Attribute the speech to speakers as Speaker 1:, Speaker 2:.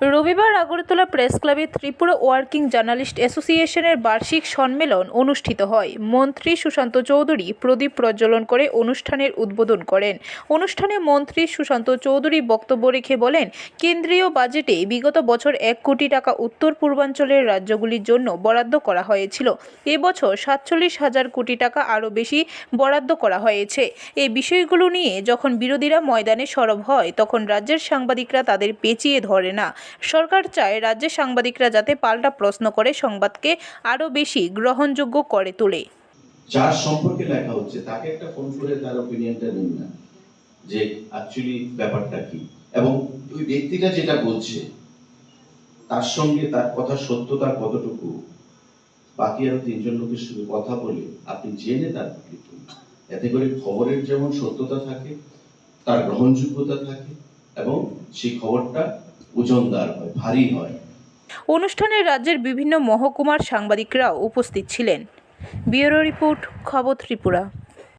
Speaker 1: রবিবার আগরতলা প্রেস ক্লাবে Tripura working journalist অ্যাসোসিয়েশনের বার্ষিক সম্মেলন অনুষ্ঠিত হয়। মন্ত্রী সুশান্ত চৌধুরী প্রদীপ প্রজ্বলন করে অনুষ্ঠানের উদ্বোধন করেন। অনুষ্ঠানে মন্ত্রী সুশান্ত চৌধুরী বক্তব্য রেখে বলেন, কেন্দ্রীয় বাজেটে বিগত বছর এক কোটি টাকা উত্তর পূর্বাঞ্চলের রাজ্যগুলির জন্য বরাদ্দ করা হয়েছিল। এবছর সাতচল্লিশ হাজার কোটি টাকা আরও বেশি বরাদ্দ করা হয়েছে। এই বিষয়গুলো নিয়ে যখন বিরোধীরা ময়দানে সরব হয়, তখন রাজ্যের সাংবাদিকরা তাদের পেঁচিয়ে ধরে না। সরকার চায় রাজ্যের সাংবাদিকরা যাতে পাল্টা প্রশ্ন করে, সংবাদকে আরও বেশি গ্রহণযোগ্য করে তোলে।
Speaker 2: যার সম্পর্কে লেখা হচ্ছে, তাকে একটা ফোন করে তার ওপিনিয়নটা নিন না, যে অ্যাকচুয়ালি ব্যাপারটা কি। এবং ওই ব্যক্তিটা যেটা বলছে, তার সঙ্গে তার কথা সত্যতা কতটুকু, বাকি আরও তিনজন লোকের সঙ্গে কথা বলে আপনি জেনে তারপর লিখুন এতে করে খবরের যেমন সত্যতা থাকে, তার গ্রহণযোগ্যতা থাকে, এবং সেই খবরটা ওজনদার হয়, ভারী হয়।
Speaker 1: অনুষ্ঠানে রাজ্যের বিভিন্ন মহকুমার সাংবাদিকরা উপস্থিত ছিলেন। ব্যুরো রিপোর্ট, খবর ত্রিপুরা।